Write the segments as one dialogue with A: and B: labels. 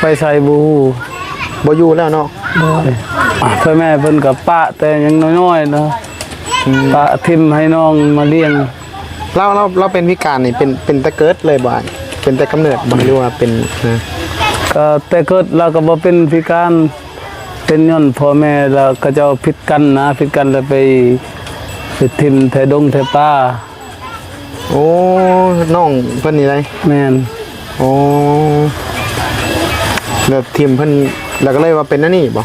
A: ไปใส่บู
B: บ่อยู่แล้วเนาะ
A: พ่อแม่เพิ่นกับป้าแต่ยังน้อยๆเนาะป้าทิมให้น้องมาเลี้ยง
B: เราเราเราเป็นพิการนี่เป็นเป็นแตะเกิดเลยบ่เป็นแต่กำเนิดบ่หรือว่าเป็นนะ
A: ก็แต่เกิดเราก็บ่เป็นพิการเป็นย้อนพ่อแม่เราก็จะเอาผิดกันนะผิดกันแล้วไปไปทิมแถดงแถป้า
B: โอ้น้องเพิ่นนี่ไร
A: แม่น
B: โอ้ แล้วทีมเพิ่นแล้วก็เลยว่าเป็นนั่นนี่บ่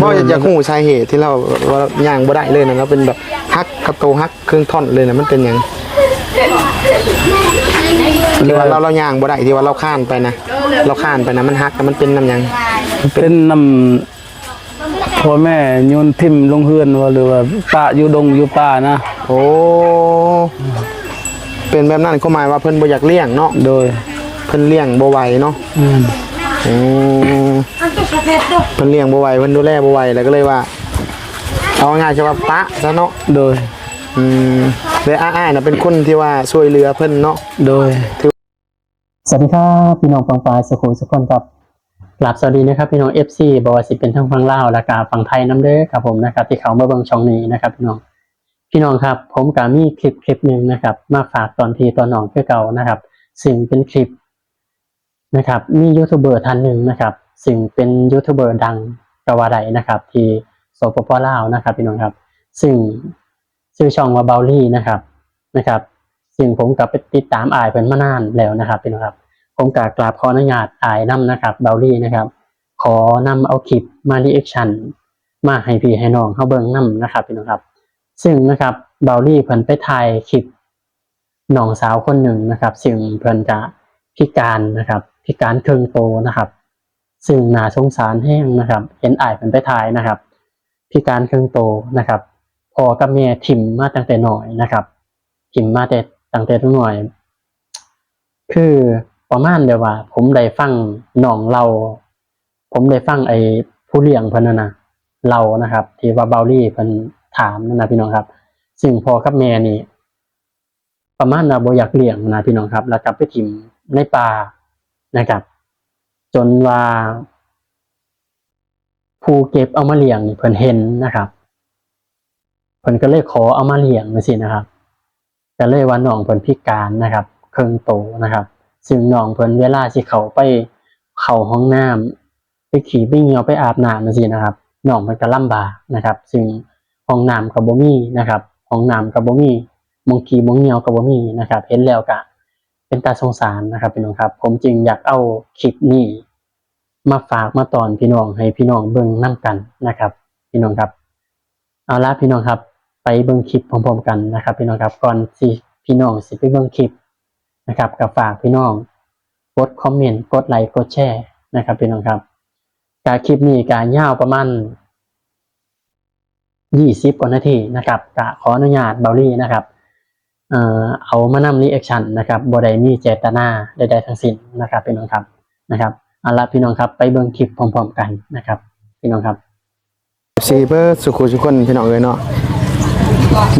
B: บ่อยากฮู้สาเหตุที่เราว่าย่างบ่ได้เลยนะเราเป็นแบบฮักกระโตฮักครึ่งท่อนเลยนะมันเป็นหยังที่ว่าเราเราย่างบ่ได้ที่ว่าเราข้านไปนะเราข้านไปนะมันฮักแต่มันเป็นน้ำหยัง
A: เป็นนำพ่อแม่โยนทิมลงเฮือนว่าหรือว่าป้าอยู่ดงอยู่ป่านะ
B: โอ้เป็นแบบนั้นก็หมายว่าเพิ่นบ่อยากเลี้ยงเนาะ
A: โดย
B: เพิ่นเลี้ยงบ่ไหวเนาะ
A: แม่น
B: อืมเพิ่นเลี้ยงบ่ไหวเพิ่นดูแลบ่ไหวแล้วก็เลยว่า เอาง่ายๆจะว่าปะซะเนาะ
A: โดย
B: อืมและอ้ายๆน่ะเป็นคนที่ว่าช่วยเหลือเพิ่นเนาะ
A: โดย
C: สวัสดีครับพี่น้องฟังปลายสุขุมสุขคนครับกราบสวัสดีนะครับพี่น้อง FC บอสิเป็นทั้งฟังลาวและกาฝั่งไทยน้ำเด้อครับผมนะครับที่เขามาเบิ่งช่องนี้นะครับพี่น้องพี่น้องครับ ผมก็มีคลิปคลิปหนึ่งนะครับ มาฝากตอนทีตอนน้องเพื่อเก่านะครับ ซึ่งเป็นคลิป นะครับมียูทูบเบอร์ท่านหนึ่งนะครับซึ่งเป็นยูทูบเบอร์ดังกว่าใดนะครับ ที่สปปลาวนะครับพี่น้องครับซึ่งชื่อช่องว่าเบลลี่นะครับนะครับ ซึ่งผมกับไปติดตามอายเพิ่นมานานแล้วนะครับพี่น้องครับ ผมกกราบขออนุญาตอายนํนะครับเบลลี่นะครับขอนำเอาคลิปมารีแอคชั่นมาให้พี่ให้น้องเฮาเบิ่งนํนะครับพี่น้องครับ ซึ่งนะครับเบลลี่เพิ่นไปถ่ายคลิปน้องสาวคนหนึ่งนะครับ ซึ่งเพิ่นจะพิการนะครับ พิการครึ่งโตนะครับ ซึ่งนาสงสารแห้งนะครับเห็นอายเพิ่นไปถ่ายนะครับ พิการครึ่งโตนะครับพอกับแม่ทิมมาตั้งแต่หน้อยนะครับทิมมาแต่ตั้งแต่หน่อย คือประมาณเดียวว่า ผมได้ฟังน้องเรา ผมได้ฟังไอ้ผู้เลี้ยงเพิ่นนะนะเรานะครับ ที่ว่าเบลลี่เพิ่นถามนั่นนะพี่น้องครับ ซึ่งพอกับแม่นี่ประมาณว่าบ่อยากเลี้ยงนะพี่น้องครับ แล้วกลับไปถิ่มในป่า นะครับ จนว่า ผู้เก็บเอามาเลี้ยงนี่เพิ่นเห็นนะครับเพิ่นก็เลยขอเอามาเลี้ยงจังซี่นะครับก็เลยว่าน้องเพิ่นพิการนะครับเครื่องโตนะครับ ซึ่งน้องเพิ่นเวลาสิเขาไปเข้าห้องน้ำไปขี่ไปเหงียวไปอาบน้ำจังซี่นะครับน้องมันก็ลำบากนะครับ ซึ่งห้องน้ำก็บ่มีนะครับห้องน้ำก็บ่มีมองขี่มองเหงียวก็บ่มีนะครับ เห็นแล้วก็ เป็นตาสงสารนะครับพี่น้องครับ ผมจึงอยากเอาคลิปนี้มาฝากมาตอนพี่น้องให้พี่น้องเบิ่งนํกันนะครับ พี่น้องครับ เอาละพี่น้องครับ ไปเบิ่งคลิปพร้อมๆกันนะครับ พี่น้องครับก่อนสิพี่น้องสิไปเบิ่งคลิปนะครับกับฝากพี่น้องกดคอมเมนต์กดไลค์กดแชร์นะครับพี่น้องครับการคลิปนี้การยาวประมาณยี่สิบกว่านาทีนะครับกะขออนุญาตเบลลี่นะครับ เอามานำรีแอคชั่นนะครับบไดมีเจตนาใดๆทั้งสิ้นนะครับพี่น้องครับนะครับเอาละพี่น้องครับไปเบิ่งคลิปพร้อมๆกันนะครับ พี่น้องครับ
B: ซีเบอร์สุขุสุขคนพี่น้องเอ้ยเนาะ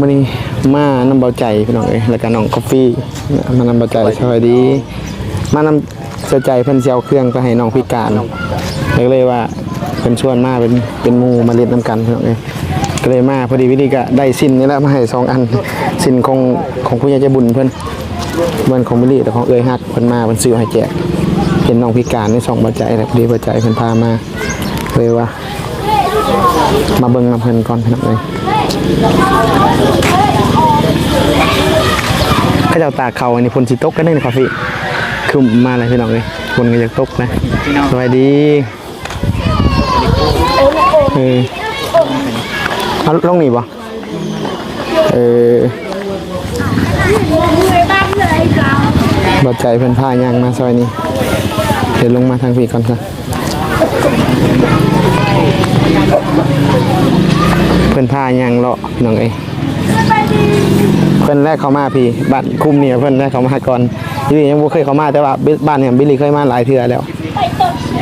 B: มื้อนี้มาน้ำเบาใจพี่น้องเอ้ยแล้วก็น้องกาแฟมานำเบาใจสวัสดี มานำเสียใจเพิ่นสิเอาเครื่องไปให้น้องพิการก็เลยว่าเพิ่นชวนมาเป็นเป็นมูมาเล่นนํกันพี่น้องเอ้ย ก็เลยมาพอดีวิธีก็ได้สิ้นนี่แหละมาให้สองอัน สิ้นของของผู้ใหญ่ใจบุญเพิ่อนเบิ่นของมิลลี่แต่ของเอ้ยฮักเพิ่นมาเพิ่นซื้อให้แจกเป็นน้องพิการในสองเบาใจแล้วพอดีเบาใจเพิ่นพามาเลยว่า มาเบิ่งน้ำเพิ่นก่อนน้องเอ้ยข้าเจ้าตากเขาอันนี้พลสิตกกันได้นะครับพี่คือมาเลยพี่น้องเอ้ยพลก็จะตกนะสวัสดีเออ เอาลงนี่บ่เออบัดใจเพิ่นพาย่างมาซอยนี้เดี๋ยวลงมาทางพี่ก่อนซะเพื่อนพายังเลาะน้องเอ้เพื่อนแรกเขามาพี่บ้านคุ้มเนี่ยเพื่อนแรกเขามาก่อนยี่ยังบ่เคยเขามาแต่ว่าบ้านเนี่ยบิลลี่เคยมาหลายเทื่อแล้ว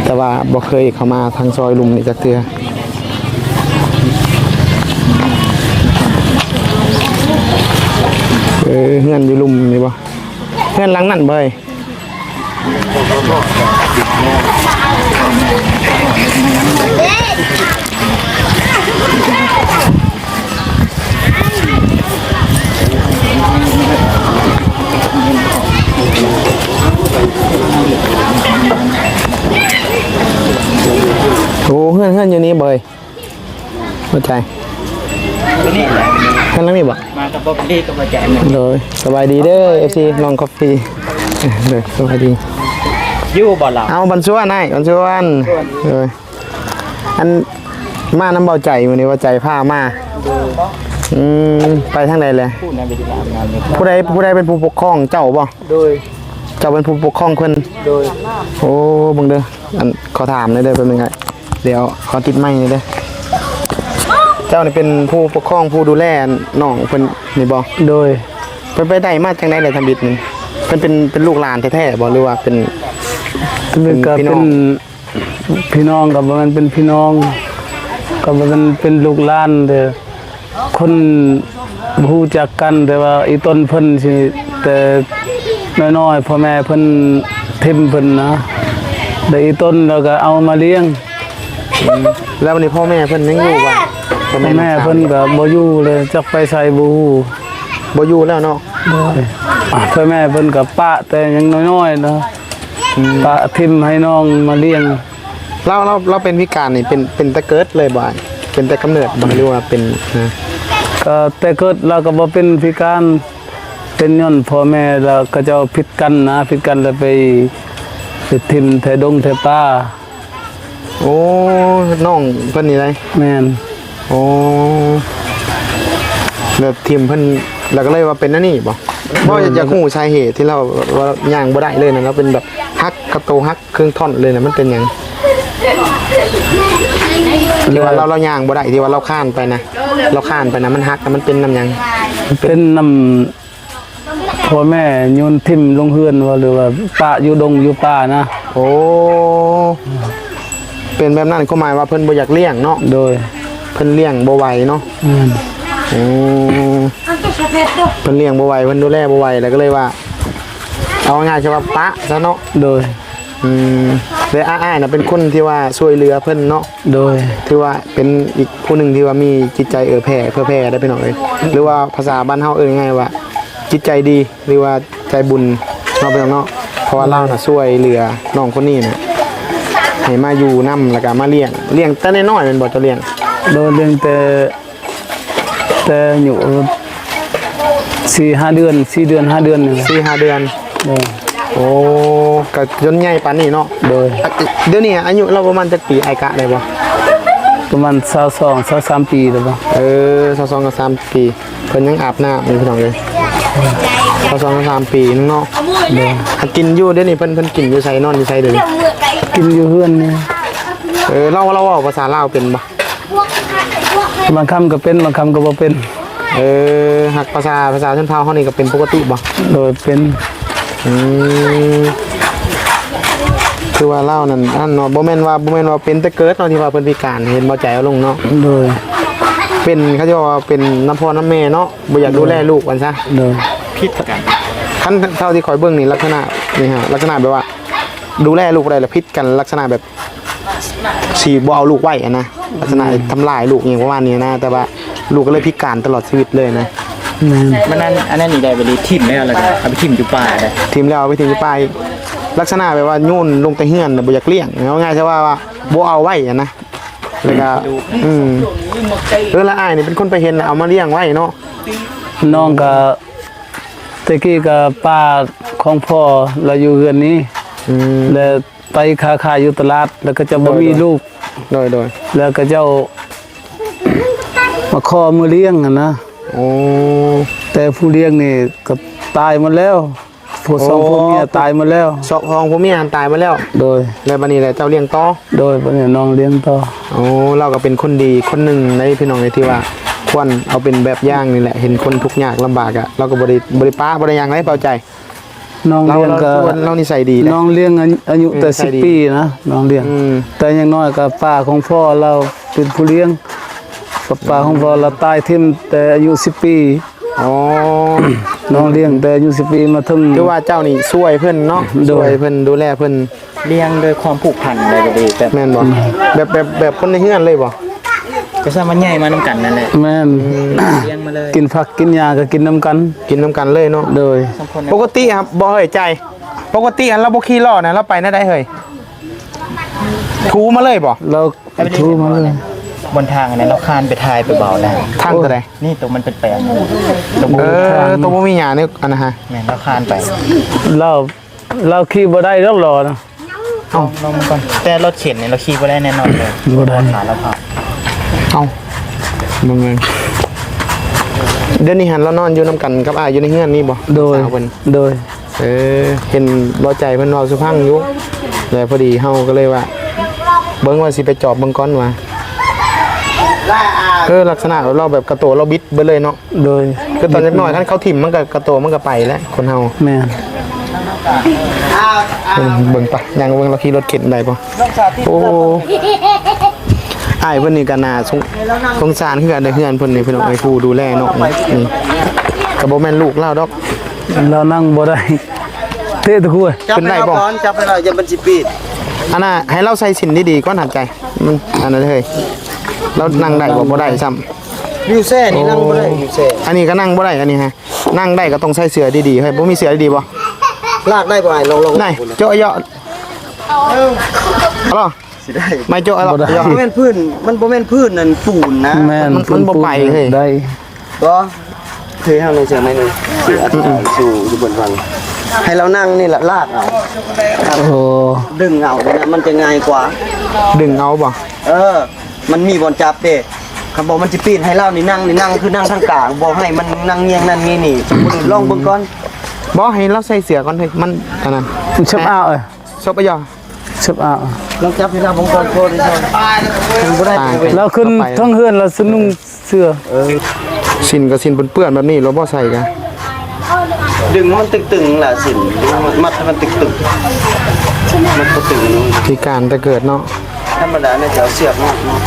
B: แต่ว่าบ่เคยเขามาทางซอยลุมนี่จักเทื่อ เออเฮือนอยู่ลุมนี่บ่เฮือนหลังนั่นบ่ยโอ้เฮือนเฮือนอยู่นี่บ่ยเข้าใจ
C: นี่แหละ
B: เฮือนหลังนี้บ่
C: มากับบ่ดีกับบ่แจม
B: เลยสบายดีเด้อ FC ลองกาแฟเลยสบายดี
C: อยู่บ่หลับ
B: เอาบันส่วนให้บันส่วนเลยอันมาน้ำเบาใจวันนี้ว่าใจผ้ามาอืมไปทางใดเลย
C: พูดในวิดีโองานนี้
B: ผู้ใดผู้ใดเป็นผู้ปกครองเจ้าบ่
C: โดย
B: เจ้าเป็นผู้ปกครองเพิ่น
C: โดย
B: โอ้เบังเด้ออันขอถามเลยเด้อเป็นยังไงเดี๋ยวขอติดไม้เลยเด้อ เจ้านี่เป็นผู้ปกครองผู้ดูแลน้องเพิ่นนี่บ่
A: โดย
B: เพิ่นไปได้มาจังได๋เลยทำบิดนี่เพิ่นเป็นเป็นลูกหลานแท้ๆบ่หรือว่าเป็น
A: เป็นก็
B: พี่น้
A: เป็
B: อง
A: นพี่น้องกับมันเป็นพี่น้องกับมันเป็นลูกหลานเด้อคนรู้จักกันแต่ว่าอีต้นเพิ่นสิแต่น้อยๆพ่อแม่เพิ่นทิมเพิ่นนะแต่อีต้นเราก็เอามาเลี้ยง
B: แล้ววันนี้พ่อแม่เพิ่นยังอยู่บ่พ่อ
A: แม่
B: แม่
A: เพิ่นก็บ่อยู่เลยจักไปใส่บ่ฮู้
B: บ่อยู่แล้วเนาะ
A: พ่อแม่เพิ่นก็ปะแต่ยังน้อยๆนะปะทิมให้น้องมาเลี้ยง
B: เราเราเราเป็นพิการนี่เป็นเป็นแต่เกิดเลยบ่อยเป็นแต่กำเนิดบ่หรือว่าเป็นนะ
A: ก็แต่เกิดเราก็บ่เป็นพิการเป็นย้อนพ่อแม่เราก็เจ้าผิดกันนะผิดกันแล้วไปไปทิมแถดงแถป่า
B: โอ้น้องเพิ่นนี่ได
A: แม่น
B: โอ้แล้วทีมเพิ่นแล้วก็เลยว่าเป็นอันนี่บ่บ่อยากฮู้สาเหตุที่เราว่าย่างบ่ได้เลยนะเราเป็นแบบฮักกระโตฮักครึ่งท่อนเลยนะมันเป็นหยังที่ว่าเราเราย่างบ่ได้ที่ว่าเราข้านไปนะเราข้านไปนะมันฮักแต่มันเป็นน้ำหยัง
A: เป็นน้ำพ่อแม่โยนทิมลงเฮือนว่าหรือว่าป่าอยู่ดงอยู่ป่านะ
B: โอ้เป็นแบบนั้นก็หมายว่าเพิ่นบ่อยากเลี้ยงเนาะ
A: โดย
B: เพิ่นเลี้ยงบ่ไหวเนาะ
A: แม่น
B: อืมเพิ่นเลี้ยงบ่ไหวเพิ่นดูแลบ่ไหวแล้วก็เลยว่า เอาง่ายๆคือว่าปะซะเนาะ
A: โดย
B: อืมและอ้ายๆน่ะเป็นคนที่ว่าช่วยเหลือเพิ่นเนาะ
A: โดย
B: ถือว่าเป็นอีกผู้หนึ่งที่ว่ามีจิตใจเอื้อแผ่เพื่อแผ่ได้ไปหน่อย หรือว่าภาษาบ้านเฮาเอ่ยง่ายว่า จิตใจดีหรือว่าใจบุญเนาะไปเนาะเพราะว่าเราน่ะช่วยเหลือน้องคนนี้น่ะให้มาอยู่นํแล้วก็มาเลี้ยงเลี้ยงแต่น้อยๆแม่นบ่จะเลี้ยง
A: โดยเลี้ยงแต่แต่อยู่สี่ห้าเดือนสี่เดือนห้าเดือนนี่
B: สี่ห้าเดือน
A: โดย
B: โอ้ก็จนใหญ่ปานนี้เนาะ
A: โดย
B: อะเดี๋ยวนี้อายุเราประมาณจักปีไอายกะได้บ่
A: ประมาณ22 23ปีแล้วบ่
B: เออสองสองกับสามปีเพิ่นยังอาบน้ำอยู่พี่น้องเลยสองสองกับสามปีนึงเนาะหากินอยู่เดี๋ยวนี้เพิ่นเพิ่นกินอยู่ไสนอนอยู่ไสเดี๋ยวนี้
A: กินอยู่เฮือนนี่
B: เออเราเราเว้าภาษาลาวเป็นบ่
A: บางคำก็เป็นบางคำก็บ่เป็น
B: เออหักภาษาภาษาชนเผ่าเฮานี่ก็เป็นปกติบ่
A: โดยเป็น
B: อืมคือว่าเล่านั่นอันเนาะบ่แม่นว่าบ่แม่นว่าเป็นแต่เกิดเนาะที่ว่าเพิ่นพิการเห็นบ่ใจเอาลงเนาะ
A: โดย
B: เป็นเขาจะว่าเป็นน้ำพ่อน้ำแม่เนาะบ่อยากดูแลลูกมันซะ
A: โดย
C: พิษกัน
B: คันเท่าที่คอยเบิ่งนี่ลักษณะนี่ฮะลักษณะแบบว่า ดูแลลูกได้ละพิษกันลักษณะแบบสีบ่เอาลูกไว้อะนะ ลักษณะทำลายลูกอย่างประมาณนี้นะ แต่ว่าลูกก็เลยพิการตลอดชีวิตเลยนะ
A: แม่น
C: มันนั่นอันนั้นนี่ได้บ่ดีทิ่มแล้วแล้วก็เอาไปทิ่มอยู่ป่าได้
B: ทีมแล้วเอาไปทีมไปลักษณะแบบว่าโยนลงแต่เฮือนน่ะบ่อยากเลี้ยงเอาง่ายๆใช่ว่าว่าบ่เอาไว้อะนะแล้วก็อืมเออละอายนี่เป็นคนไปเห็นแล้วเอามาเลี้ยงไว้เนาะ
A: น้องก็ตะกี้ก็ป้าของพ่อเราอยู่เฮือนนี้
B: อืม
A: แล้ว ไปค้าขายอยู่ตลาด แล้วก็จะบ่มีลูก
B: โดยโดย
A: แล้วก็เจ้ามาขอมือเลี้ยงอะนะ
B: โอ้
A: แต่ผู้เลี้ยงนี่ก็ตายหมดแล้วผู้สอง
B: โอ้
A: ผู้เมียตายหมดแล้ว
B: สอบพองพ่อเมียหันตายมาแล้ว
A: โดย
B: แล้วบัดนี้แหละเจ้าเลี้ยงต่อ
A: โดยบัดนี้น้องเลี้ยงต่อ
B: โอ้เราก็เป็นคนดีคนหนึ่งในพี่น้องในที่ว่าควรเอาเป็นแบบอย่างนี่แหละเห็นคนทุกข์ยากลำบากอะเราก็บริบริป้าบริยังไรเปล่าใจ
A: น้อง
B: เรา
A: เลี้ยง
B: เรา
A: ก็
B: เราเรานิสัยดีนะ
A: น้องเลี้ยงอายุอายุแต่
B: อืม
A: สิบ
B: ใจดี
A: ปีนะน้องเลี้ยง
B: อืม
A: แต่อยังน้อยก็ป้าของพ่อเราเป็นผู้เลี้ยงป้าของพ่อเราตายทิ่มแต่อายุสิบปี
B: อ๋อ
A: น้องเลี้ยงแต่อายุสิบปีมาถึง
B: คือว่าเจ้านี่ช่วยเพิ่นเนาะ
A: โดย
B: ช่วยเพิ่นดูแลเพิ่น
C: เลี้ยงโดยความผูกพันได้บ่ดีแต่
B: แม่นบ่แบบแบบแบบคนในเฮือนเลยบ่
C: ก็ซะมันใหญ่มานํกันนั่นแหละ
A: แม่น
C: เลี้ยงมาเลย
A: กินผักกินยาก็กินน้ำกัน
B: กินน้ำกันเลยเนาะ
A: โดย
C: สองคน
B: ปกติครับบ่เฮ้ยใจ ปกติอันเราบ่ขี่ล้อนะเราไปน่าได้เฮ้ยทูมาเลยบ่
A: เราทูมาเลย
D: บนทางอันนั้นเราคานไปทายไปเบาแล้ว
B: ทางตัวใด
D: นี่ตัวมันเป็นแปลงตัว
B: เออตัวบ่มีหยานี่อันนะฮะ
D: แม่นเราคานไป
A: เราเราขี่บ่ได้รอกรอนะ
D: เอาลงมาก่อนแต่รถเข็นเนี่ยเราขี่ไปได้แน่นอนเลย
A: บ่ได้
D: ขาเราผ่า
B: เอามึงเงินเดี๋ยวนี้หันเรานอนอยู่นํกันกับอ้ายอยู่ในเฮือนนี่บ่
A: โดย
B: สาวเพิ่น
A: โดย
B: เออเห็นบ่ใจเพิ่นเว้าสุพังอยู่แล้วพอดีเฮาก็เลยว่า เบิ่งว่าสิไปจอบเบิ่งก่อนว่าเออลักษณะเราแบบกระโตเราบิดไปเลยเนาะ
A: โดย
B: คือตอนเล็กน้อยท่านเขาถิ่มมันก็กระโตมันก็ไปแล้วคนเฮา
A: แม่น
B: เบิ่งเบิ่งปะยังเบิ่งเราขี่รถเข็นได้ปะโอ้ อ้ายเพิ่นนี่ก็น่าสงสงสารคือกันได้เฮือนเพิ่นนี่เพิ่นเอาไปผู้ดูแลเนาะนี่ก็บ่แม่นลูกเราดอก
A: เรานั่งบ่ได้เตะตะคุย
B: ขึ้นได้บ่
D: จับไปเราจะมันสิปีด
B: อันน่ะให้เราใส่สินดีๆก่อนหันใจมันอันนั้นเฮ้ยเรานั่งได้บ่บ่ได้ซ้ำ
D: วิวแซ่นี่นั่งบ่ได้วิวแซ่
B: อันนี้ก็นั่งบ่ได้อันนี้ฮะนั่งได้ก็ต้องใส่เสื้อดีๆเฮ้ยบ่มีเสื้อดีๆบ่
D: ลากได้บ่ไอ้ลงลง
B: ได้โจ๊ะเยาะเอาล่ะ
D: สิได้
B: ไม่โจ๊ะเอาล่ะเยาะ
D: บ่แม่นพื้น มันบ่แม่นพื้นนั่นปูนนะ
A: แม่น
B: มันมันบ่ไปเฮ้ย
A: ได้
D: ก็เคยเฮาในเสียงไหมนึงสิอธิษฐานสู่อยู่บนฟังให้เรานั่งนี่แหละลากเอา
A: โอ้
D: ดึงเอาเนี่ยมันจะง่ายกว่า
B: ดึงเอาบ่
D: เออ มันมีบอลจับเด้คำบอกมันจะปีนให้เรานี่นั่งนี่นั่งคือนั่งทางกลางบอกให้มันนั่งเงียงนั่นนี่นี่สมมุติลองเบิ่งก่อน
B: บ่ให้เราใส่เสื้อก่อนเฮ้ยมันอันนั้น
A: ชับอ้าวเอ้ย
B: ชอบไปย่อ
A: ชับอ้าว
D: ลองจับให้เราบงก่อนโคตรเลยมันบ่ได้
B: ตาย
D: ไป
A: เราขึ้นทั้งเฮือนเราสนุ่งเสื้อ
B: สินกับสินเปื้อนๆแบบนี้เราบ่ใส่กัน
D: ดึงมันตึงๆล่ะสินดึงมันมัดให้มันตึงๆมันก็ตึง
B: พิการแต่เกิดเนาะ
D: ธรรมดาเนี่ยจะเอาเสียบมากเนาะ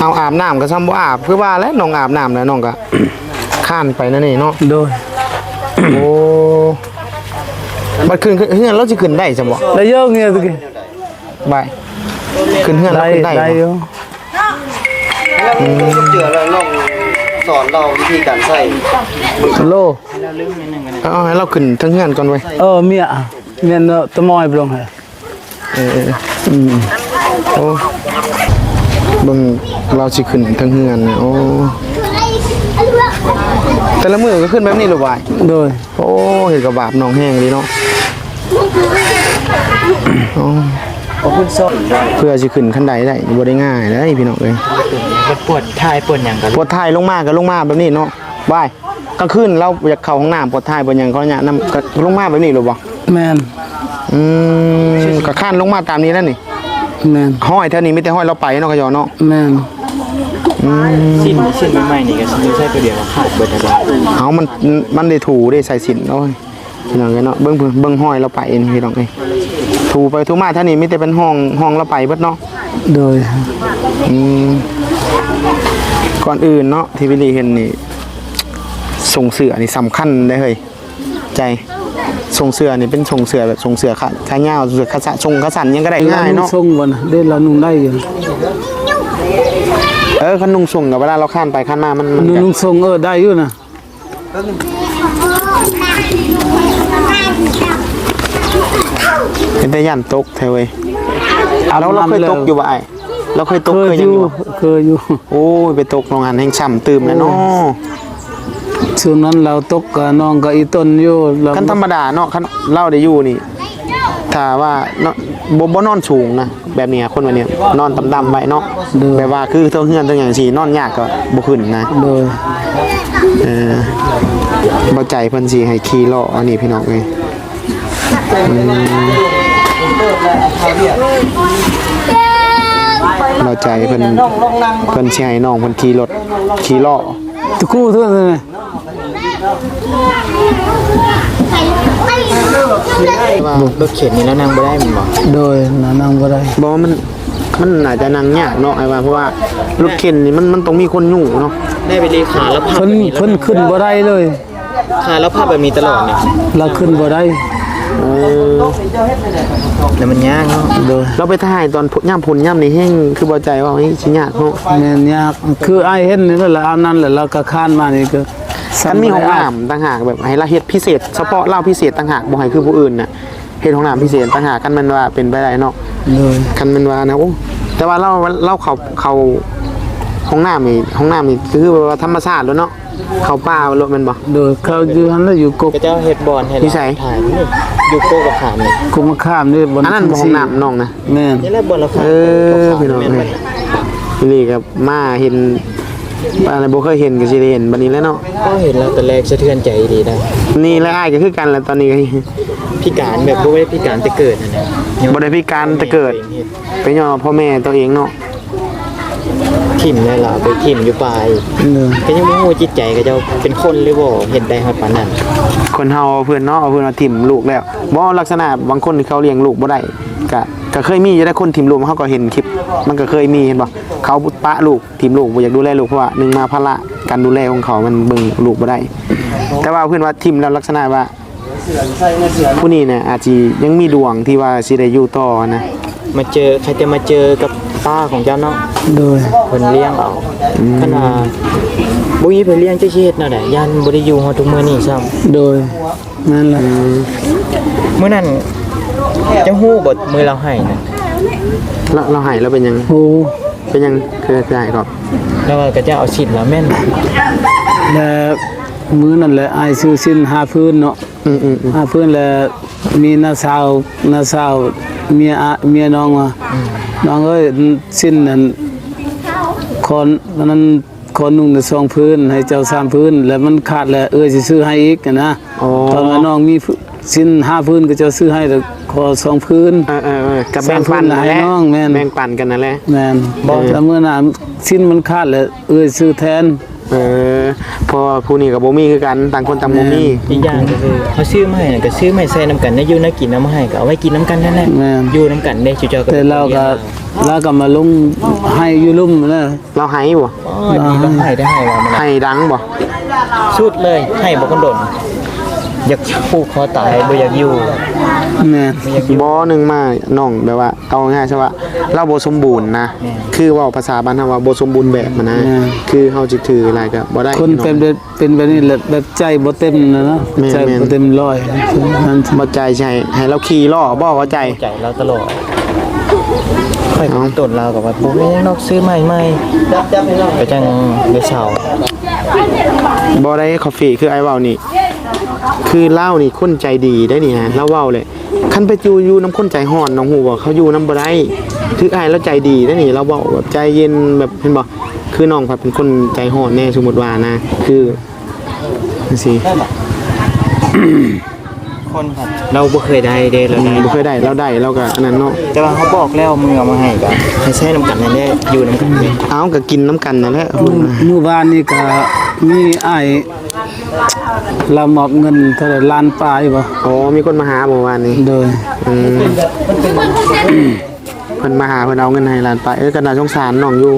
B: เอาอาบน้ำก็ซ้ำบ่อาบคือว่าแล้วน้องอาบน้ำแล้วน้องก็ข้านไปนั่นนี่เนาะ
A: โดย
B: โอ้บัดขึ้นขึ้นเฮือนเราสิขึ้นได้จังบ่
A: ได้เยอะเงี้ยตะกี้
B: บาย ขึ้นเฮือนเรา
A: ได้
B: ขึ้นได้
A: ได้
B: บ่
A: อยู่
D: แล้วมันเจอแล้วน้องสอนเราวิธีการใส่
A: โล
B: เอาให้เราขึ้นทั้งเฮือนก่อนไว้ย
A: เออเมียเมียเนาะตะมอยไปลงให้
B: เออๆอืมโอ้เบิ่งเราสิขึ้นทั้งเฮือนเนี่ยโอ้แต่ละมื้อก็ขึ้นแบบนี้หรือบ่าย
A: โดย
B: โอ้เห็นกับบาปน้องแห้งดีเนาะอ๋อ
D: เอาขึ้นส้นได้
B: เพื่อสิขึ้นขั้นใดได้บ่ได้ง่ายเลยพี่น้องเอ้ย
D: มันปวดท้ายปวดหยังกัน
B: ปวดท้ายลงมาก็ลงมาแบบนี้เนาะบายกลางคืนเราอยากเข้าห้องน้ำปวดท้ายปวดหยังเขาเนี่ยนำก็ลงมาแบบนี้หรือบ่
A: แม่น
B: อืมก็ข้านลงมาตามนี้แล้วนี่
A: แม่น
B: ห้อยเท่านี้มีแต่ห้อยเราไปเนาะกะยอเนาะ
A: แม่น
D: สิ้นสิ้นใหม่ๆนี่ก็สิใช้ประเดี๋ยวขาดเบิดแล้ว
B: เอามันมันได้ถูได้ใส่สินเนาะพี่น้องเอ้ยเนาะเบิ่งเพิ่นเบิ่งห้อยเราไปนี่พี่น้องเอ้ย ถูไปถูมาเท่านี้มีแต่เป็นห้องห้องเราไปเบิดเนาะ
A: โดย
B: อืมก่อนอื่นเนาะที่วิลลีเห็นนี่ส่งเสือนี่สำคัญได้เฮ้ยใจส่งเสือนี่เป็นส่งเสือแบบส่งเสือขาขาเงาวเสือขาสะชงขาสันยังก็ได้ง่ายเนาะ
A: ส่งบ่นะได้เรานุ่งได้อยู่
B: เออคันนุ่งส่งกับเวลาเราข้ามไปข้ามมามันมัน
A: นุ่ง
B: ก็
A: นุ่งส่งเออได้อยู่นะ
B: เป็นแต่ยันตกแท้เว้ยเราเราเคยตกอยู่บ่ไอ้เราเคยตก
A: เค
B: เค
A: ย
B: ย
A: อ
B: ยัง
A: ยู่
B: อยู่บ่
A: เคยอยู่
B: โอ้ยไปตกโรงงานแห่งช่ำตื่มแล้วเนาะ
A: ช่วงนั้นเราตกกับน้องกับอีต้นอยู่เรา
B: คันธรรมดาเนาะคันเล่าได้อยู่นี่ถ้าว่าเนาะบ่บ่นอนสูงนะแบบเนี้ยคนแบบเนี้ยนอนต่ำๆไว้เนาะแบบว่าคือเท่าเฮือนเท่าหยังสินอนยากก็บ่ขึ้นนะ
A: โดย
B: เออบ่ใจเพิ่นสิให้ขี่เลาะอันนี้พี่น้องเอ้ยอืม เราใจเพิ่น
D: น้องลองนั่ง
B: เพิ่นสิให้น้องเพิ่นขี่รถขี่เลาะ
A: ตะกู้เท่านั้นเลย
B: ว่ารถเข็นนี่แล้วนั่งบ่ได้มันบ่
A: โดยน่ะนั่งบ่ได้
B: บอกว่ามันมันอาจจะนั่งยากเนาะไอ้ว่าเพราะว่ารถเข็นนี่มันมันต้องมีคนอยู่เนาะ
D: ได้ไปรีขาแล้วพับ
A: เพิ่นเพิ่นขึ้นบ่ได้เลย
D: ขาแล้วพับแบบมีตลอดเนี่ย
A: เราขึ้นบ่ได้
B: เออ
D: แล้วมันยากเนาะ
A: โดย
B: เราไปถ่ายตอนย่ำพลย่ำนี่แห้งคือบ่ใจว่าเฮ้ยสิยากเนาะ
A: แม่นยากคือไอ้ายเห็นนี่นั่นแหละอันนั้นแหละเราก็ค้านมานี่ก็
B: คันมีห้องน้ำต่างหากแบบให้เราเฮ็ดพิเศษเฉพาะเราพิเศษต่างหากบ่ให้คือผู้อื่นน่ะฮ็ดห้องน้ำพิเศษต่างหากกันแมันว่าเป็นไปได้เนาะ
A: เลย
B: กันแมันว่านะโอ้แต่ว่าเราเราเขาเขาห้องน้ำนี่ห้องน้ำนี่คือว่าธรรมชาติแล้วเนาะ เขาป่ารถแมันบ่
A: โดยเขาอยู่หันแล้วอยู่กก
E: ก็เจ้าเฮ็ดบอลให้
B: นิสัย
E: ถ่ายนี่อยู่โกกับขามนี่
A: กุมข้ามนี่บน
B: อันนั้นบ่ห้องน้ำน้องนะ
A: แม่น
E: นี่แหละบอลละขาม
B: เออพี่น้องเอ้ยพี่นี่กับมาเห็นอะไรบ่เคยเห็นก็สิได้เห็นบัดนี้แล้วเนาะ
E: ก็เห็นแล้วแต่แรกสะเทือนใจดีนะ
B: นี่และอ้ายก็คือกันแหล้วตอนนี้ก็
E: พิการแบบบ่ได้พิการแต่เกิดนะเนี่ย
B: บ่ได้พิการแต่เกิดเป็นย้อนว่าพ่อแม่ตัวเองเนาะ
E: ทิ่มเลยล่ะไปทิ่มอยู่ปลาย
A: เลย
E: ก็ยังบ่ฮู้จิตใจก็เจ้าเป็นคนหรือบ่เฮ็ดได้ฮอดปานนั้น
B: คนเฮาเอาเพื่อนเนาะเอาเพื่อนมาถิ่มลูกแล้วบ่ลักษณะบางคนที่เขาเลี้ยงลูกบ่ได้ก็ก็เคยมีอยู่ได้คนถิ่มลูกเขาก็เห็นคลิป มันก็เคยมีเห็นบ่เขาปะลูกถิ่มลูกบ่อยากดูแลลูกเพราะว่าหนึงมาภาระการดูแลของเขามันเบิ่งลูกบ่ได้ แต่ว่าเพื่อนว่าถิ่มแล้วลักษณะว่าผู้นี้เนี่ยอาจจะยังมีดวงที่ว่าสิได้อยู่ต่อนะ
E: มาเจอใครจะมาเจอกับ ป้าของเจ้าเนาะ
A: โดย
E: เพิ่นเลี้ยงเอาขนาดบ่มีเพิ่นเลี้ยงจักสิเฮ็ดแนวใดย่านบ่ได้อยู่ฮอดทุกมื้อนี้ซ้ำ
A: โดยนั่นแหละ
E: มื้อนั้นจังฮู้บ่มื้อเราให้น่ะ
B: เราเราใหายเราเป็นยัง
A: โอ้
B: เป็นยังคือคือใหายก่อน
E: แล้วก็จะเอาสิทธิ์แล้วแม่น
A: แล้วมื้อนั่นแหละอายซื้อสิ้นหาพื้นเนาะ
B: อืมอืมอืม
A: หาพื้นแล้วมีน้าสาวน้าสาว เมียอาเมียน้องว่าน้องเอ้ยสิ้นนั่นคอนวันนั้นคอนนุ่งแต่สองพื้น ให้เจ้าสามพื้น แล้วมันขาดแล้วเอ้ยสิซื้อให้อีกอะนะ
B: อ๋อ
A: ตอนว่าน้องมีพื้นสิ้นห้าพื้นก็จะซื้อให้แต่ขอสองพื้น
B: เออเออเออกับแบ่งปัน
A: สร้างพื้นหลาย
B: แหละ
A: น้องแม่น
B: แบ่งปันกันนั่นแหละ
A: แม่นแล้วเมื่อหน้าสิ้นมันขาดแล้วเอ้ยซื้อแทน
B: เออเพอผู้นี้กับโบมี่คือกันต่างคนต่างโบมี่
E: อีกอย่างก็คือเขาซื้อมาให้น่ะก็ซื้อมาให้ใส่น้ำกันได้อยู่น้ำกินน้ำให้ก็เอาไว้กินน้ำกันนั่นแหละ
A: แม่น
E: อยู่น้ำกันได้จุเจ้าก็
A: แต่เราก็เราก็มาลงให้อยู่ลุ่มนะ
B: เราให้บ่
E: อ๋อดีก็ให้ได้ให้ว่ามัน
B: ให้ดังบ่
E: สุดเลยให้บ่คนโดน อยากผูกคอตายบ่อยากอยู่
A: แม่น
E: บ่อยากอยู่
B: บ่หนึงมาน้องแบบว่าเอาง่ายๆใช่ว่าเราบ่สมบูรณ์นะ คือเว่าภาษาบ้านเฮาว่าบ่สมบูรณ์แบบมันนะคือเฮาสิถืออะไรก็บ่ได้
A: คนเป็นแบบเป็นแบบนี้แหละแบบใจบ่เต็มนะเนาะ
B: แม่น
A: ใจ
B: แม่น
A: บ่เต็มร้อยนั่น
B: บ่ใจใช่ให้เราขี่ล้อบ่ว่าใจ
E: ใจเราตลอดค่อยของตนเรากับว่าบ่แม่นนอกซื้อใหม่ใหม่ก็จังได้เช่า
B: บ่ได้คอฟฟี่คือไอ้เว้านี่ คือเล่านี่คนใจดีได้นี่ฮะเล่าเว้าเลยคันไปอยู่อยู่น้ำคนใจห่อนน้องหูบ่เขาอยู่น้ำบ่ได้คือไอ้แล้วใจดีได้นี่เราเว้าแบบใจเย็นแบบเห็นบ่คือน้องครับเป็นคนใจห่อนแน่สมมุติว่านะ คือจังซี่
E: คนครับเราบ่เคยได้เด้เราได้
B: บ่เคยได้เราได้เราก็อันนั้นเนาะ
E: แต่ว่าเขาบอกแล้วมึงเอามาให้ก็ให้ใช้น้ำกันนั่นแหละอยู่น้ำกันเลย
B: เอาก็กินน้ำกันนั่นแหละ
A: หมู่บ้านนี่ก็มีอ้าย เรามอบเงินเท่าไหร่ล้านปลายบ่
B: อ๋อมีคนมาหาเมื่อวานนี้
A: โดย
B: อืมเพิ่นมาหาเพิ่นเอาเงินให้หลานไปเอ้ยก็น่าสงสารน้องอยู่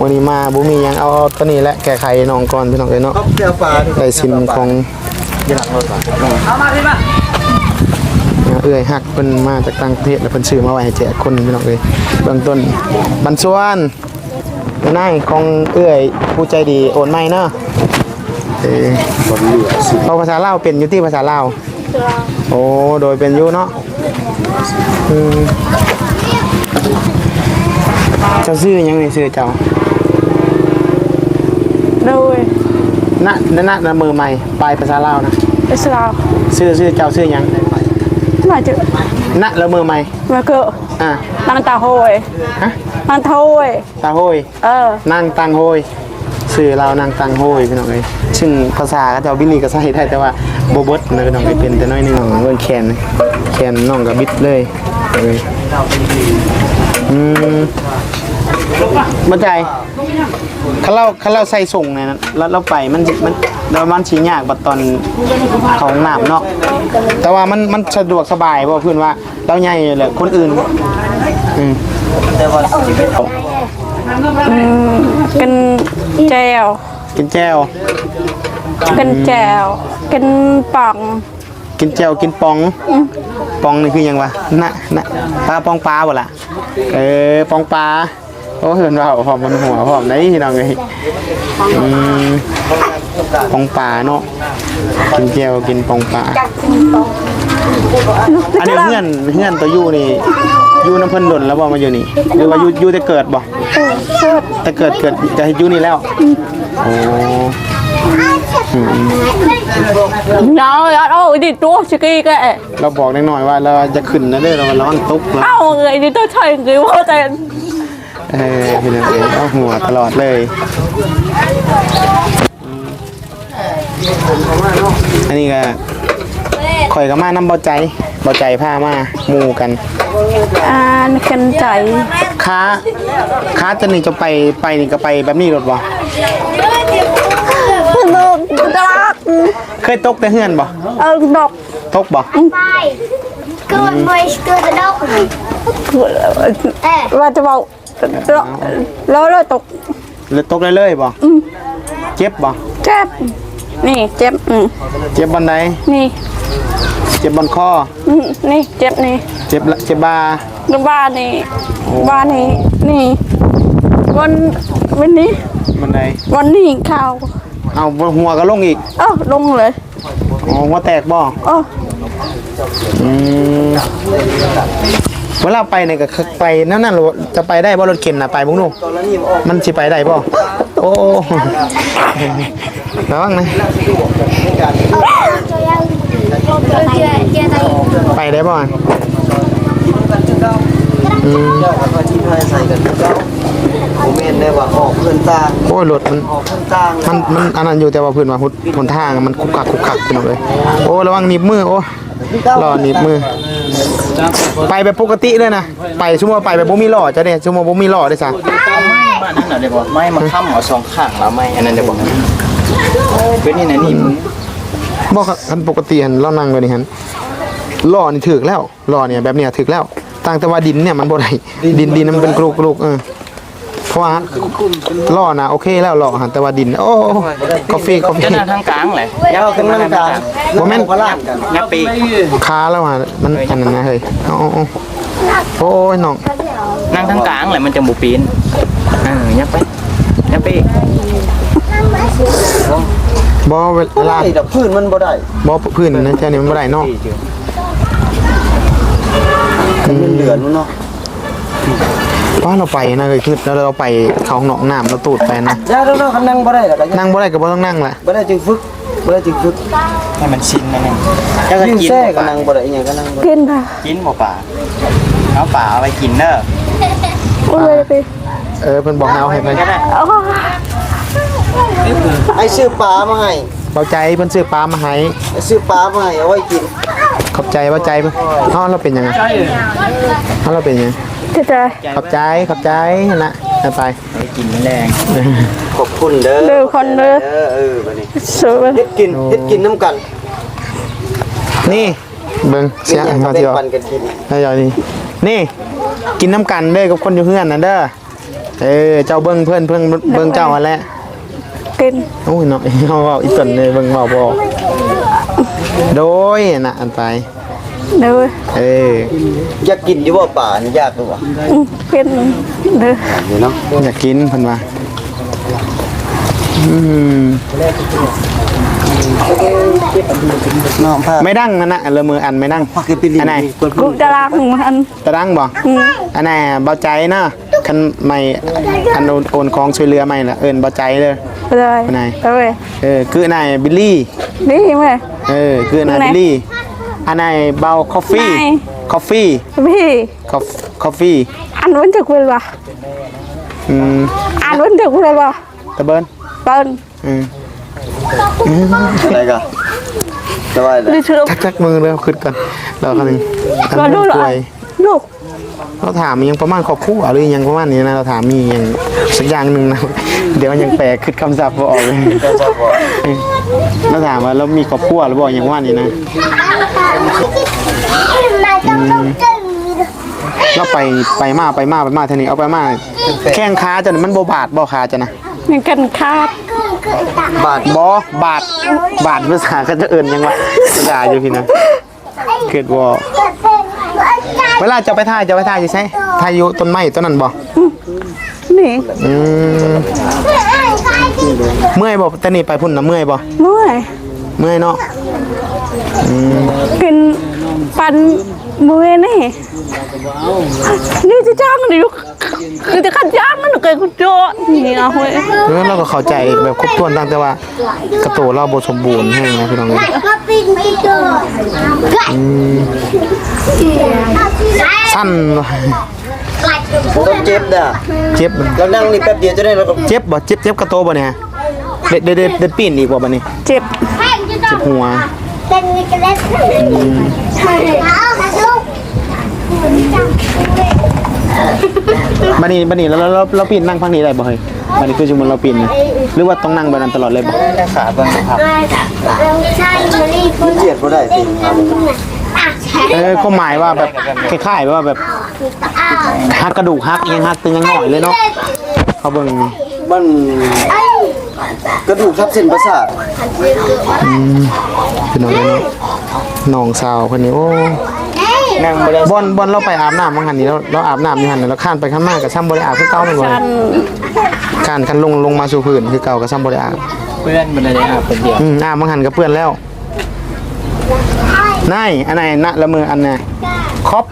B: วันนี้มาบ่มีหยังเอาตัวนี้แหละแก้ไขน้องก่อนพี่น้องเอ้ยเนาะ
E: เสื้อฟ้า
B: ได้สินของ
E: อย่าหลังรถก่อน
B: เอื้อยฮักเพิ่นมาจากต่างประเทศแล้วเพิ่นซื้อมาไว้ให้แจกคนพี่น้องเอ้ยเบื้องต้นบันส่วนนายของเอื้อยผู้ใจดีโอนไม่เนาะ เออเอาภาษาลาวเป็นอยู่ที่ภาษาลาวโอ้โดยเป็นอยู่เนาะอืมเจ้าซื้อหยังนี่ซื้อเจ้า
F: โดย
B: ณณณณมือใหม่ปลายภาษาลาวนะ
F: อิสลาม
B: ซื้อซื้อเจ้าซื้อหยัง
F: มาเจอ
B: ณละมือใหม่
F: มาเกอ
B: อะ
F: นางตาโฮย
B: ฮะ
F: นางตาโฮย
B: ตาโฮย
F: เออ
B: นางตังโฮย สื่อเรานางตังโฮยพี่น้องเอ้ยซึ่งภาษาก็จะบิลลี่ก็ใส่ได้แต่ว่าโบเบิร์ตนะพี่น้องเอ้ยเป็นแต่น้อยหนึงของเบิ่งแคนแคนน้องกับบิดเลยเอ้ยอืมบ่ใจเขาเล่าเขาเล่าใส่ส่งเนี่ยนแล้วเราไปมันมันแล้วมันสิยากบัดตอนของหน้ำเนาะแต่ว่ามันมันสะดวกสบายเพราะเพื่อนว่าเราใหญ่แหละคนอื่นอืม
F: กินแจว
B: กินแจ่ว
F: กินแจวกินปัง
B: กินแจ่วกินปองปองนี่คือหยังวะน่ะน่ะปลาปองปลาบ่ล่ะเออปองปลาโอ้เห็นว่าหอมบนหัวหอมได้พี่น้องเอ้ยอืมปองปลาเนาะกินแจ่วกินปองปลา อันนี้เพื่อนเพื่อนตัวอยู่นี่อยู่น้ำเพิ่นดนแล้วบ่มาอยู่นี่หรือว่าอยู่อยู่แต่เกิดบ่แต่เกิดเกิดจะให้อยู่นี่แล้วโอ้
F: Nó ở đâu đi tua chứ kia kệ
B: เราบอกเล็กน้อยว่าเราจะขึ้นนะเด้อเราระวังตกนะ
F: Áo người đi tôi thấy người vô tên
B: เออพี่น้องเอ๋ยเอาหัวตลอดเลยอันนี้ก็ ข่อยก็มาน้ำเบาใจเบาใจพามาหมู่กัน
F: À khen chạy
B: ค้า ค้าจะนี่จะไปไปนี่ก็ไปแบบนี้รถบ่
F: Nó đọc
B: เคยตกแต่เฮือนบ่
F: Ờ đọc
B: ตกบ่
G: Cứ ăn mày cứ tới đâu Ê
F: Và cho bảo Lối lối tục
B: หรือตกเรื่อยๆบ่เจ็บบ่
F: Chép Nè chép ừ.
B: เจ็บบอนใด
F: Nè
B: เจ็บบอนคอ
F: ừ, Nè chép nè
B: เจ็บละเจ็บบ่า
F: Nó ba nè Ba nè Nè Con Bên ní
B: บอนใด
F: Con ní khao
B: เอาหัวก็ลงอีก
F: Ơ đúng rồi
B: อ๋อหัวแตกบ่
F: Ơ
B: อืมเวลาไปเนี่ยก็คือไปนั่นน่ะรถจะไปได้บ่รถเข็นน่ะไปบุ้งนูมันสิไปได้บ่โอ้ ระวังนะ
G: Chia chia tay
B: ไปได้บ่
D: เจ้ากันว่าที่ไทยใส่กันเจ้าผมเห็นได้ว่าออกเพื่อนต่าง
B: โอ้ยรถมัน
D: ออกเพื่อนต่าง
B: มันมันอันนั้นอยู่แต่ว่าพื้นว่าหุดหนทางมันคุกคักคุกคักไปหมดเลยโอ้ระวังหนีบมือโอ้รอหนีบมือ ไปแบบปกติเลยนะไปชั่วโมงไปแบบบ่มีหล่อจะเนี่ยชั่วโมงบ่มีหล่อได้ซะ
E: บ้านนั้นน่ะเดี๋ยวบอกไม่มาค้ำเอาสองข้างแล้วไม่อันนั้นเดี๋ยวบอก เป็นนี่นะนี่มึง
B: บ่ครับอันปกติหันเรานั่งไปนี่หันหล่อนี่ถึกแล้วหล่อเนี่ยแบบเนี้ยถึกแล้วต่างแต่ว่าดินเนี่ยมันบ่ได้ดินดินมันเป็นกรุกกรุกเออเพราะว่าหล่อนะโอเคแล้วหล่อหันแต่ว่าดิน โอ้กาแฟกาแฟ
E: จะนั่งทางกลางเลย
D: เจ้าขึ้นนั่งกลาง
B: บ่แม่น
D: พลานกัน
E: งับปีก
B: ขาแล้วอะมันอันนั้นนะเฮ้ยเอาเอาเอาโอ้ยน้อง
E: นั่งทางกลางเลยมันจะบุปีนเออยับไปยับไป อีก
B: บ่เวลา
D: ไอ้ดอกพื้นมันบ่ได้
B: บ่พื้นนะเจ้านี่มันบ่ได้เนาะ
D: มันเป็นเดือนมันเนาะ
B: ว่าเราไปนะเคยคือแล้วเราไปเขาห้องนอกน้ำเราตูดไปนะ
D: ย่าแล้วเนาะคันนั่งบ่ได้แล้วก็
B: นั่งบ่ได้ก็บ่ต้องนั่งแหละ
D: บ่ได้จึงฝึกบ่ได้จึงฝึก
E: ให้มันชินนะเนี่ยจะก็
D: ยิ่ง
E: กิน
D: แท้
E: บ่
D: ก็
E: ป่า
D: นั่งบ่ได้อีหยังก็นั่งบ่ได้
F: Kiên bà
E: กินบ่ป่าเอาป่าเอาไปกินเด้อ
F: Ôi về về
B: เออเพิ่นบอกให้เอาให้ไป
E: ก็ ได้
F: Ơ
D: ไอ้ซื้อปลามาให้
B: เบาใจเพิ่นซื้อปลามาให้
D: ไอ้ซื้อปลามาให้เอาไว้กิน
B: ขอบใจเบาใจเพิ่นเฮาเราเป็นยังไงเฮาเราเป็นยังไง
F: Trời trời
B: ขอบใจขอบใจนะเอาไป
E: ไปกินแรง
D: ขอบคุณเด้อ
F: Đều con
D: เอ
F: nữa
D: อเออบัดนี้
F: Sửa bên
D: เฮ็ดกินเฮ็ดกินน้ำกัน
B: นี่เบิ่งเสีย
D: หยัง
B: มา
D: แบ่
B: เที่
D: ง
B: ยว
D: ปันกันกิน
B: ได้ยอนี่นี่ กินน้ำกันเด้อกับคนอยู่เฮือนน่ะเด้อเออเจ้าเบิ่งเพิ่นเพิ่นเบิ่งเจ้าอันแหละ
F: Kiên
B: โอ้ยเนาะเขาเว้าอีกตนเลยเบิ่งเว้าบ่ออกโดยน่ะอันไป
F: Đều
B: เออ
D: อยากกินอยู่บ่ป่านี่ยากหรือวะ
F: Ừ, Kiên Đều
D: อยู่เนาะ
B: อยากกินเพิ่นว่าอืม
D: น้องพา
B: ไม่ดังนั่นน่ะละมืออันไม่ดัง
D: พาขึ้นไปลิน
B: อันไหน
D: เพิ่น
F: Cũng ra làm một ăn
B: ตะดังบ่อันไหนเบาใจเนาะคันไม่อันโอนโอนของช่วยเหลือไม่ละเอิ้นเบาใจเด้อ
F: Rồi
B: Cái này.
F: Rồi về
B: เออคือนายบิลลี่
F: Đi mà
B: เออคือนาย
F: ไหน
B: บิลลี่อันไหนเบาคอฟฟี่
F: ไหน
B: คอฟฟี่
F: Vì
B: คอฟฟี่
F: Ăn vẫn thực quên bà
B: อืม
F: Ăn vẫn thực quên bà
B: ตะเบิ้น
F: Vâng
B: อืม
D: อะไรกันสบายเลย
F: Đi sửa
B: ทักทักมือเร็วขึ้นก่อนรอคันหนึงอัน
F: Và
B: นั้ น
F: đu
B: ป่วย
F: lại Lúc
B: เราถามยังประมาณครอบครัวหรือยังประมาณนี้นะเราถามมีอย่างสักอย่างหนึ่งนะเดี๋ยวยังแปลขึ้นคำศัพท์บ่ออกเลย
D: เจ้าชอบบ่
B: เราถามว่าเรามีครอบครัวหรือบ่อย่างว่านี่นะ
G: Mà trong trong chân
B: เราไปไปมาไปมาไปมาเท่านี้เอาไปมาแข้งขาจะมันโบบาดบ่ขาจะนะ
F: Mình cần khát
D: บาท
B: บ่บาดบาดภาษาเขาจะเอิ้นยังวะภาษาอยู่พี่นะเกิดบ่ เวลาจะไปถ่ายจะไปถ่ายอยู่ใช่ถ่ายอยู่ต้นไม้ต้นนั้นบ่
F: Nè
B: อืมเมื่อยบ่แต่นี่ไปพุ่นน่ะเมื่อยบ่
F: Mới
B: เมื่อยเนาะ
F: Kiên ปัน มือนี่นี่จะจ้างดิลูกคือจะขัดจ้างมันเกิดคุณโจนี่เอาเว้ย
B: เออเราก็เข้าใจแบบครบถ้วนตั้งแต่ว่ากระโตเราบ่สมบูรณ์แห้งนะพี่น้องเอ้ย
G: ก็ปิ้งไม่เจอ
B: สั้นว่ะ
D: ต้องเจ็บเด้อ
B: เจ็บ
D: เรานั่งนี่แป๊บเดียวจะได้เราก็
B: เจ็บบ่เจ็บเจ็บกระโตบ่เนี่ยเด็ดเด็ดเด็ดเด็ดปีนอีกบ่บัดนี้
F: เจ็บ
G: แห้งจะต้อง
B: หัว
G: เป็นมิกเล็ตเอามาลูก
B: บัดนี้บัดนี้เราเราเราปีนนั่งพังนี้ได้บ่เฮ้ยบัดนี้คือจุมนเราปีนนะหรือว่าต้องนั่งแบบนั้นตลอดเลยบ่
E: ขาเบิ่งครับ
G: ใช่มารีบ
D: เจ็บบ่ได้สิ
G: อะแช่
B: เออก็หมายว่าแบบคล้ายๆว่าแบบหักกระดูกหักเอียงหักตึงยังหน่อยเลยเนาะเขาเบิ่ง
D: มัน กระดูกทับเส้นประสาท
B: พี่น้องเนาะน้องสาวคนนี้โอ้
E: นั่งบ่ได้
B: บอลบอลเราไปอาบน้ำมั้งหันนี่เราเราอาบน้ำอยู่หันนี่เราข้านไปข้ามมากับซ้ำบริอาบคือเก่าแมันบ่
F: กัน
B: ข้านคันลงลงมาสู่พื้นคือเก่ากับซ้ำบริอาบ
E: เพื่อนบ่ได้อาบเป็นเดียว
B: อืมอาบมังหันกับเพื่อนแล้วนายอันไหนนะละมืออันน่ะครอบ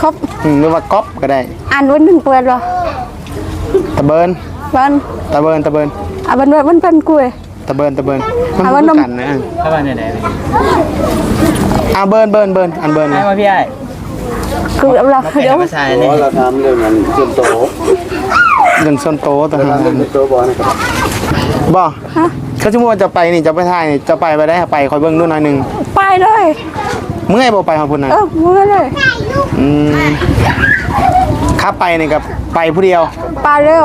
F: ครบ
B: อืมหรือว่าก๊อปก็ได้
F: อ่านวันหนึ่งเปิดหรอ
B: ตะเบิน
F: วัน
B: ตะเบินตะเบิน
F: อะวันวันเป็นกุย
B: ตะเบินตะเบินมัน
F: เอาว่า
B: เห
F: น
B: มื
F: ม
B: อนกันนะ
E: ถ้าว่าไหนๆ
B: อ่าเบินเบินเบินอันเบิน
E: ให้
B: นะ
E: มาพี่ไอ้
F: คือเรา
E: เป็
F: เดี๋ย
E: น
F: ว
E: ภาษา
D: เพ
E: นี่
D: ราะเราทำเรื่องนั้นเส้นโต
B: เรื่องส้นโตต่าง
D: เว
B: หา
D: ลากเรื่องเส้นโตบ่นะครับ
B: บ่ก็สมมติว่าจะไปนี่จะไปถ่ายนี่จะไปไปได้ไปคอยเบิ่งดูหน่อยหนึง
F: ไปเลย
B: เมื่อยบ่ไปของพุ่นน่ะ
F: เออมือเลย
B: อืมข้าไปนี่กับไปผู้เดียว
F: ไปเร็ว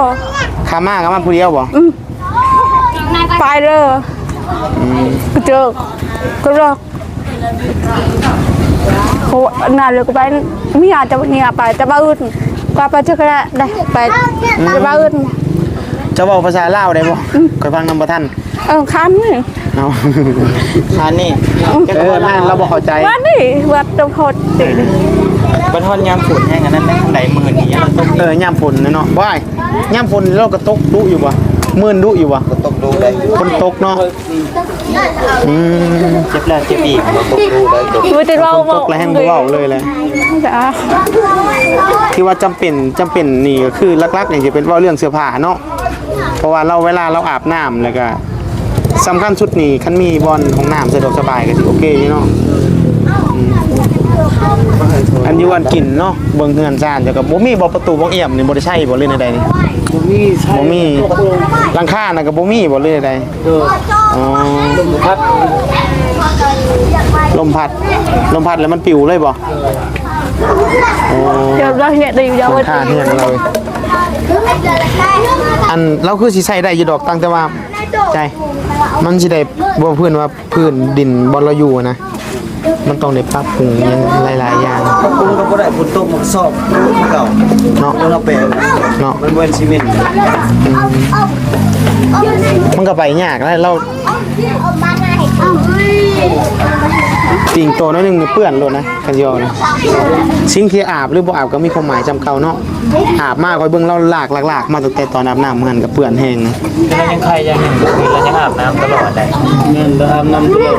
B: ข้ามาก็มาผู้เดียวบ่
F: ไปเร็วก็เจอก็รอโหนานเลยก็ไปไม่อยากจะเนี่ยไปแต่บ้าอื่นก็ไปเจอกันได้ไปแต่บ้าอื่น
B: จะเว้าภาษาลาวได้บ่คอยฟังนำบ่ทัน
F: เออคันนี่
B: เอา
E: อันนี้
B: เออนั่นเราบ่เข้าใจ
F: วัดนี่วัดตะโพดติ
E: บัดฮอนยามฝนแห้งอันนั้นได้ทางใดมื้อนี้เราต้อง
B: เออยามฝนนะเนาะบ่ายยามฝนเราก็ตกดุอยู่บ่มื่นดุอยู่บ่
D: ก็ต้องดูได้
B: ฝนตกเนาะอืม
E: เจ็บแล้วเจ็บอีก
D: ต้องดูได้ตัว
F: มือติดเรา
B: ฝนตกแล้วแห้งบ่เว้าเลยแหละ
F: จ้า
B: ที่ว่าจำเป็นจำเป็นนี่ก็คือหลักๆนี่จะเป็นเว่าเรื่องเสื้อผ้าเนาะเพราะว่าเราเวลาเราอาบน้ำแล้วก็ สำคัญสุดนี่คันมีบอลของน้ำสะดวกสบายก็สิโอเคอยู่เนาะอืมอันอยู่อันกินเนาะเบิ่งเฮือนซ่านแต่ก็บ่มีบ่ประตูบ่เอี่ยมนี่บ่ได้ใช้บ่เลยในใดนี่
A: บ่มีใช่
B: บ่มีหลังคาน่ะก็บ่มีบ่เลยในใด
A: เออ
B: อ๋อ
A: พัด
B: ลมพัด ลมพัดแล้วมันปิวเลยบ่โอ้
F: เดี๋ยวเราเห็นดีเดี๋ยว
B: หลังคาเฮือนเราอันเราคือสิใช้ได้อยู่ดอกตั้งแต่ว่าใจ มันสิได้บ่พื้นว่าพื้นดินบอลเราอยู่อะนะ มันต้องได้ปรับปรุงหยังหลายๆอย่าง
D: ปรุงก็บ่ได้ฝนตกมันก็สอบเก่า
B: เนาะ
D: เราแปลง
B: เนาะ
D: มันเวนซีเมนต์
B: มันก็ไปยากแล้วเรา
G: เอามาไหนเอา
B: ติ่งโตน้อยหนึงนี่เปื้อนโลดนะกันยอนะสิ่งที่อาบหรือบ่อาบก็มีความหมายจำเก่าเนาะอาบมาคอยเบิ่งเราลากลากๆมาตั้งแต่ตอนอาบน้ำมันก็เปื้อนแห้งนะ
E: เรายังใครยังหนึ่งเรายังอาบน้ำตลอดได้
A: เงินแล้วอาบน้ำตลอ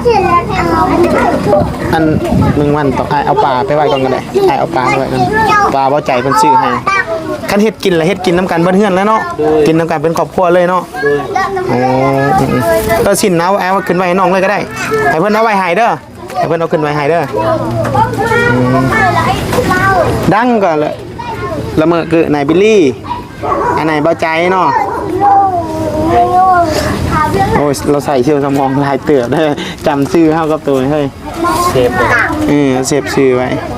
A: ด
B: อันหนึ่งวันต่ออ้ายเอาปลาไปไว้ก่อนก็ได้อ้ายเอาปลาไปไว้ก่อนปลาบ่ใจเพิ่นซื้อให้คันเฮ็ดกินแล้วเฮ็ดกินน้ำกันเบิดเฮือนแล้วเนาะกินน้ำกันเป็นครอบครัวเลยเนาะอ๋ออืมๆก็สินเอาเอาขึ้นไว้ให้น้องเลยก็ได้ให้เพิ่นเอาไว้ให้เด้อให้ เพิ่นเอาขึ้นไว้ให้เด้ออืมดังก็ละละเมอคือนายบิลลี่ อันไหนเบาใจเนาะโอ้ยเราใส่เชื่อสมองลายเตือบได้อจำชื่อเฮากับตัวนี่เฮ้ย
E: เซฟเลย
B: เออเซฟชื่อไว้
G: เ